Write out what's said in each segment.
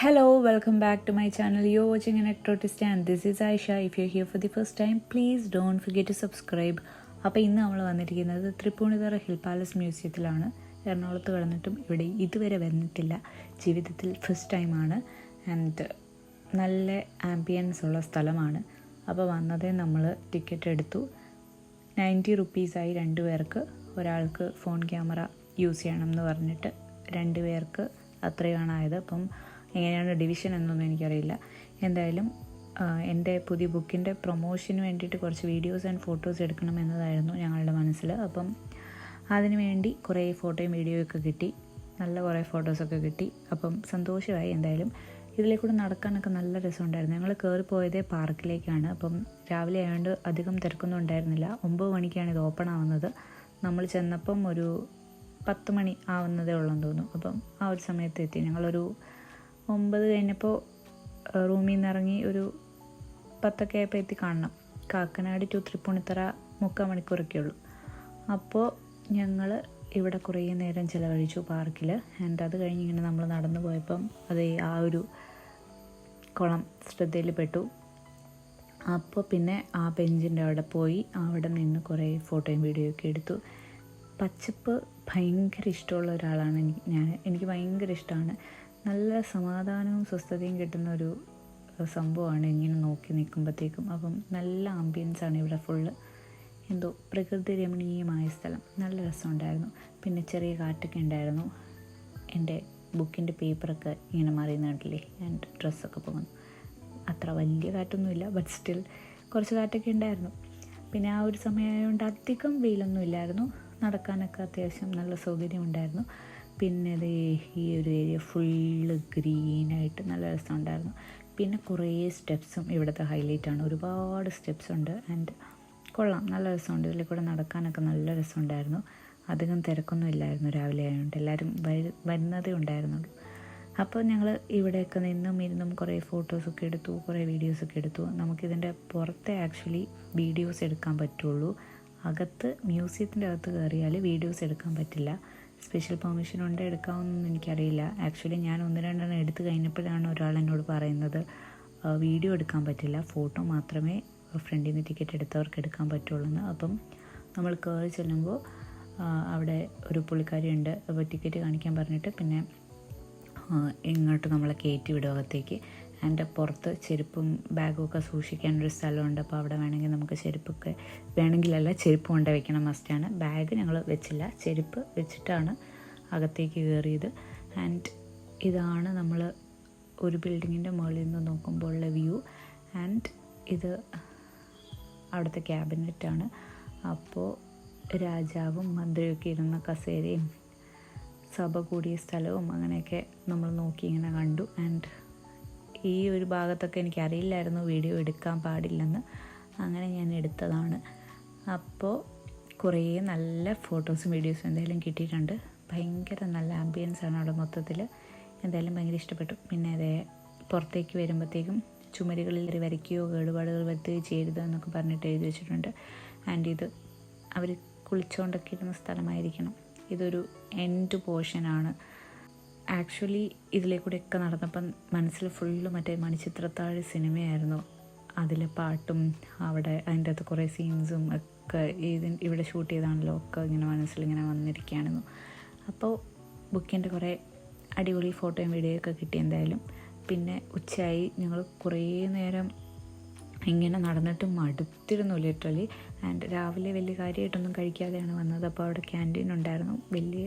Hello, welcome back to my channel you watching an and this is Aisha if you here for the first time please don't forget to subscribe അപ്പോൾ ഇന്ന് നമ്മൾ വന്നിരിക്കുന്നത് Tripunithura hill palace മ്യൂസിയത്തിലാണ്. എറണാകുളത്ത് കടന്നിട്ടും ഇവിടെ ഇതുവരെ വന്നിട്ടില്ല. ജീവിതത്തിൽ ഫസ്റ്റ് ടൈമാണ് ആൻഡ് നല്ല ആംബിയൻസ് ഉള്ള സ്ഥലമാണ്. അപ്പോൾ വന്നതേ നമ്മൾ ടിക്കറ്റ് എടുത്തു. നയന്റി റുപ്പീസായി രണ്ട് പേർക്ക് ഒരാൾക്ക് ഫോൺ ക്യാമറ യൂസ് ചെയ്യണം എന്ന് പറഞ്ഞിട്ട് രണ്ട് പേർക്ക് അത്രയാണ് ആയത്. അപ്പം എങ്ങനെയാണ് ഡിവിഷൻ എന്നൊന്നും എനിക്കറിയില്ല. എന്തായാലും എന്റെ പുതിയ ബുക്കിന്റെ പ്രൊമോഷന് വേണ്ടിയിട്ട് കുറച്ച് വീഡിയോസ് ആൻഡ് ഫോട്ടോസ് എടുക്കണം എന്നതായിരുന്നു ഞങ്ങളുടെ മനസ്സിൽ അപ്പം അതിന് വേണ്ടി കുറേ ഫോട്ടോയും വീഡിയോയും ഒക്കെ കിട്ടി. നല്ല കുറേ ഫോട്ടോസൊക്കെ കിട്ടി. അപ്പം സന്തോഷമായി എന്തായാലും. ഇതിലെ കൂടെ നടക്കാനൊക്കെ നല്ല രസമുണ്ടായിരുന്നു. ഞങ്ങൾ കയറി പോയതേ പാർക്കിലേക്കാണ്. അപ്പം രാവിലെ ആയതുകൊണ്ട് അധികം തിരക്കൊന്നും ഉണ്ടായിരുന്നില്ല. ഒമ്പത് മണിക്കാണ് ഇത് ഓപ്പൺ ആവുന്നത്. നമ്മൾ ചെന്നപ്പം ഒരു പത്ത് മണി ആവുന്നതേ ഉള്ളെന്ന് തോന്നുന്നു. അപ്പം ആ ഒരു സമയത്ത് എത്തി. ഞങ്ങളൊരു ഒമ്പത് കഴിഞ്ഞപ്പോൾ റൂമിൽ നിന്ന് ഇറങ്ങി ഒരു പത്തൊക്കെ ആയപ്പോൾ എത്തി കാണണം. കാക്കനാട് ടു തൃപ്പൂണിത്തറ മുക്കാൽ മണിക്കൂറൊക്കെ ഉള്ളൂ അപ്പോൾ ഞങ്ങൾ ഇവിടെ കുറേ നേരം ചിലവഴിച്ചു പാർക്കിൽ ആൻഡ് അത് കഴിഞ്ഞ് ഇങ്ങനെ നമ്മൾ നടന്നു പോയപ്പം അത് ആ ഒരു കുളം ശ്രദ്ധയിൽ പെട്ടു. അപ്പോൾ പിന്നെ ആ ബെഞ്ചിന്റെ അവിടെ പോയി അവിടെ നിന്ന് കുറേ ഫോട്ടോയും വീഡിയോ ഒക്കെ എടുത്തു. പച്ചപ്പ് ഭയങ്കര ഇഷ്ടമുള്ള ഒരാളാണ് ഞാൻ. എനിക്ക് ഭയങ്കര ഇഷ്ടമാണ്. നല്ല സമാധാനവും സ്വസ്ഥതയും കിട്ടുന്ന ഒരു സംഭവമാണ് ഇങ്ങനെ നോക്കി നിൽക്കുമ്പോഴത്തേക്കും അപ്പം നല്ല ആംബിയൻസ് ആണ് ഇവിടെ ഫുള്ള് എന്തോ പ്രകൃതി രമണീയമായ സ്ഥലം. നല്ല രസമുണ്ടായിരുന്നു. പിന്നെ ചെറിയ കാറ്റൊക്കെ ഉണ്ടായിരുന്നു. എന്റെ ബുക്കിന്റെ പേപ്പറൊക്കെ ഇങ്ങനെ മറിയുന്ന കണ്ടില്ലേ ആൻഡ് ഡ്രസ്സൊക്കെ പോകുന്നു അത്ര വലിയ കാറ്റൊന്നുമില്ല ബട്ട് സ്റ്റിൽ കുറച്ച് കാറ്റൊക്കെ ഉണ്ടായിരുന്നു. പിന്നെ ആ ഒരു സമയമായതുകൊണ്ട് അധികം വെയിലൊന്നും ഇല്ലായിരുന്നു. നടക്കാനൊക്കെ അത്യാവശ്യം നല്ല സൗകര്യം ഉണ്ടായിരുന്നു പിന്നെ അത് ഈ ഒരു ഏരിയ ഫുള്ള് ഗ്രീനായിട്ട് നല്ല രസമുണ്ടായിരുന്നു. പിന്നെ കുറേ സ്റ്റെപ്സും ഇവിടുത്തെ ഹൈലൈറ്റ് ആണ്. ഒരുപാട് സ്റ്റെപ്സ് ഉണ്ട്. ആൻഡ് കൊള്ളാം. നല്ല രസമുണ്ട്. ഇതിൽ കൂടെ നടക്കാനൊക്കെ നല്ല രസമുണ്ടായിരുന്നു. അധികം തിരക്കൊന്നും ഇല്ലായിരുന്നു രാവിലെ ആയതുകൊണ്ട് എല്ലാവരും വരു വരുന്നതേ ഉണ്ടായിരുന്നുള്ളൂ. അപ്പോൾ ഞങ്ങൾ ഇവിടെയൊക്കെ നിന്നും ഇരുന്നും കുറേ ഫോട്ടോസൊക്കെ എടുത്തു കുറേ വീഡിയോസൊക്കെ എടുത്തു. നമുക്കിതിന്റെ പുറത്തെ ആക്ച്വലി വീഡിയോസ് എടുക്കാൻ പറ്റുള്ളൂ. അകത്ത് മ്യൂസിയത്തിന്റെ അകത്ത് കയറിയാൽ വീഡിയോസ് എടുക്കാൻ പറ്റില്ല. സ്പെഷ്യൽ പെർമിഷൻ ഉണ്ട് എടുക്കാമെന്നൊന്നും എനിക്കറിയില്ല. ആക്ച്വലി ഞാൻ ഒന്ന് രണ്ടെണ്ണം എടുത്തു കഴിഞ്ഞപ്പോഴാണ് ഒരാൾ എന്നോട് പറയുന്നത് വീഡിയോ എടുക്കാൻ പറ്റില്ല. ഫോട്ടോ മാത്രമേ ഫ്രണ്ടിൽ നിന്ന് ടിക്കറ്റ് എടുത്തവർക്ക് എടുക്കാൻ പറ്റുള്ളൂ എന്ന് അപ്പം നമ്മൾ കയറി ചെല്ലുമ്പോൾ അവിടെ ഒരു പുള്ളിക്കാരി ഉണ്ട്. അപ്പോൾ ടിക്കറ്റ് കാണിക്കാൻ പറഞ്ഞിട്ട് പിന്നെ ഇങ്ങോട്ട് നമ്മളെ കയറ്റി വിടും അതിന്റെ പുറത്ത് ചെരുപ്പും ബാഗും ഒക്കെ സൂക്ഷിക്കാനൊരു സ്ഥലമുണ്ട്. അപ്പോൾ അവിടെ വേണമെങ്കിൽ നമുക്ക് ചെരുപ്പൊക്കെ വേണമെങ്കിലല്ല ചെരുപ്പ് കൊണ്ട് വെക്കണം. മസ്റ്റാണ് ബാഗ് ഞങ്ങൾ വെച്ചില്ല. ചെരുപ്പ് വെച്ചിട്ടാണ് അകത്തേക്ക് കയറിയത്. ആൻഡ് ഇതാണ് നമ്മൾ ഒരു ബിൽഡിങ്ങിന്റെ മുകളിൽ നിന്ന് നോക്കുമ്പോഴുള്ള വ്യൂ. ആൻഡ് ഇത് അവിടുത്തെ ക്യാബിനറ്റാണ് അപ്പോൾ രാജാവും മന്ത്രിയൊക്കെ ഇരുന്ന കസേരയും സഭ കൂടിയ സ്ഥലവും അങ്ങനെയൊക്കെ നമ്മൾ നോക്കി ഇങ്ങനെ കണ്ടു. ആൻഡ് ഈ ഒരു ഭാഗത്തൊക്കെ എനിക്കറിയില്ലായിരുന്നു വീഡിയോ എടുക്കാൻ പാടില്ലെന്ന്. അങ്ങനെ ഞാൻ എടുത്തതാണ്. അപ്പോൾ കുറേ നല്ല ഫോട്ടോസും വീഡിയോസും എന്തായാലും കിട്ടിയിട്ടുണ്ട്. ഭയങ്കര നല്ല ആംബിയൻസ് ആണ് അവിടെ മൊത്തത്തിൽ എന്തായാലും ഭയങ്കര ഇഷ്ടപ്പെട്ടു. പിന്നെ അതേ പുറത്തേക്ക് വരുമ്പോഴത്തേക്കും ചുമരുകളിൽ വരയ്ക്കുകയോ കേടുപാടുകൾ വരുത്തുകയോ ചെയ്യരുത് എന്നൊക്കെ പറഞ്ഞിട്ട് എഴുതി വെച്ചിട്ടുണ്ട്. ആൻഡ് ഇത് അവർ കുളിച്ചുകൊണ്ടൊക്കെ ഇരുന്ന സ്ഥലമായിരിക്കണം. ഇതൊരു എൻഡ് പോർഷനാണ് ആക്ച്വലി ഇതിലെ കൂടെയൊക്കെ നടന്നപ്പം മനസ്സിൽ ഫുള്ള് മറ്റേ മണിച്ചിത്രത്താഴ് സിനിമയായിരുന്നു. അതിലെ പാട്ടും അവിടെ അതിന്റെ അകത്ത് കുറേ സീൻസും ഒക്കെ ഇതിന് ഇവിടെ ഷൂട്ട് ചെയ്താണല്ലോ ഒക്കെ ഇങ്ങനെ മനസ്സിലിങ്ങനെ വന്നിരിക്കുകയായിരുന്നു. അപ്പോൾ ബുക്കിന്റെ കുറേ അടിപൊളി ഫോട്ടോയും വീഡിയോയും ഒക്കെ കിട്ടി എന്തായാലും. പിന്നെ ഉച്ചയായി. ഞങ്ങൾ കുറേ നേരം ഇങ്ങനെ നടന്നിട്ട് മടുത്തിരുന്നു ലിറ്ററലി ആൻഡ് രാവിലെ വലിയ കാര്യമായിട്ടൊന്നും കഴിക്കാതെയാണ് വന്നത്. അപ്പോൾ അവിടെ ക്യാന്റീൻ ഉണ്ടായിരുന്നു. വലിയ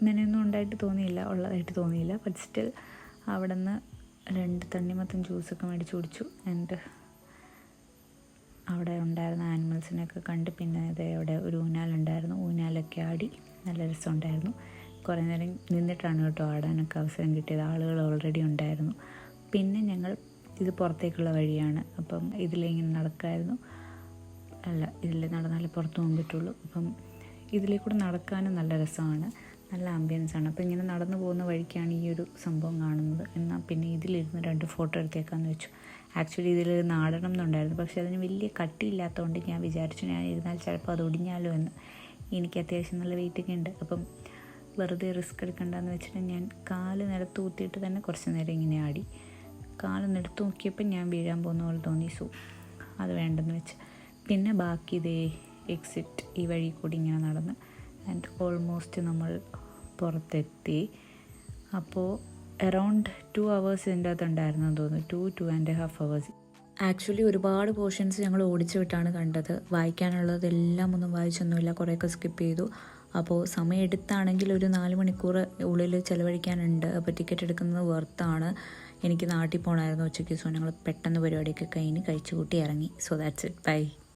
ഇങ്ങനെയൊന്നും ഉണ്ടായിട്ട് തോന്നിയില്ല ഉള്ളതായിട്ട് തോന്നിയില്ല. ബട്ട് സ്റ്റിൽ അവിടെ നിന്ന് രണ്ട് തണ്ണിമത്തൻ ജ്യൂസൊക്കെ മേടിച്ച് കുടിച്ചു. ആൻഡ് അവിടെ ഉണ്ടായിരുന്ന ആനിമൽസിനെയൊക്കെ കണ്ട് പിന്നെ അതേ അവിടെ ഒരു ഊനാലുണ്ടായിരുന്നു ഊനാലൊക്കെ ആടി നല്ല രസമുണ്ടായിരുന്നു. കുറേ നേരം നിന്നിട്ടാണ് കേട്ടോ ആടാനൊക്കെ അവസരം കിട്ടിയത്. ആളുകൾ ഓൾറെഡി ഉണ്ടായിരുന്നു. പിന്നെ ഞങ്ങൾ ഇത് പുറത്തേക്കുള്ള വഴിയാണ്. അപ്പം ഇതിലിങ്ങനെ നടക്കായിരുന്നു. അല്ല ഇതിൽ നടന്നാലേ പുറത്ത് പോകാൻ പറ്റുള്ളൂ. അപ്പം ഇതിലേക്കൂടെ കൂടെ നടക്കാനും നല്ല രസമാണ്. നല്ല ആംബിയൻസാണ് അപ്പോൾ ഇങ്ങനെ നടന്നു പോകുന്ന വഴിക്കാണ് ഈ ഒരു സംഭവം കാണുന്നത്. എന്നാൽ പിന്നെ ഇതിലിരുന്ന് രണ്ട് ഫോട്ടോ എടുത്തേക്കാന്ന് വെച്ചു. ആക്ച്വലി ഇതിൽ നാടണം എന്നുണ്ടായിരുന്നു പക്ഷേ അതിന് വലിയ കട്ടിയില്ലാത്തതുകൊണ്ട് ഞാൻ വിചാരിച്ചു ഞാൻ ഇരുന്നാൽ ചിലപ്പോൾ അത് ഒടിഞ്ഞാലോ എന്ന്. എനിക്ക് അത്യാവശ്യം നല്ല വെയിറ്റൊക്കെ ഉണ്ട്. അപ്പം വെറുതെ റിസ്ക് എടുക്കണ്ടെന്ന് വെച്ചിട്ട് ഞാൻ കാൽ നിലത്ത് ഊത്തിയിട്ട് തന്നെ കുറച്ച് നേരം ഇങ്ങനെ ആടി. കാൽ നിലത്ത് നോക്കിയപ്പോൾ ഞാൻ വീഴാൻ പോകുന്ന പോലെ തോന്നി. സോ അത് വേണ്ടെന്ന് വെച്ച്. പിന്നെ ബാക്കി ഇതേ എക്സിറ്റ് ഈ വഴി കൂടി ഇങ്ങനെ നടന്ന് ആൻഡ് ഓൾമോസ്റ്റ് നമ്മൾ പുറത്തെത്തി. അപ്പോൾ അറൗണ്ട് ടു അവേഴ്സ് ഇതിന്റെ അകത്ത് ഉണ്ടായിരുന്നു തോന്നുന്നു. Two two and half hours actually ഒരുപാട് പോർഷൻസ് ഞങ്ങൾ ഓടിച്ചു വിട്ടാണ് കണ്ടത്. വായിക്കാനുള്ളതെല്ലാം ഒന്നും വായിച്ചൊന്നുമില്ല. കുറേയൊക്കെ സ്കിപ്പ് ചെയ്തു. അപ്പോൾ സമയം എടുത്താണെങ്കിൽ ഒരു നാല് മണിക്കൂർ ഉള്ളിൽ ചിലവഴിക്കാനുണ്ട്. അപ്പോൾ ടിക്കറ്റ് എടുക്കുന്നത് വെർത്താണ് എനിക്ക് നാട്ടിൽ പോകണമായിരുന്നു ഉച്ചയ്ക്ക്. സോ ഞങ്ങൾ പെട്ടെന്ന് പരിപാടിയൊക്കെ കഴിഞ്ഞ് കഴിച്ചു കൂട്ടി ഇറങ്ങി. So that's it by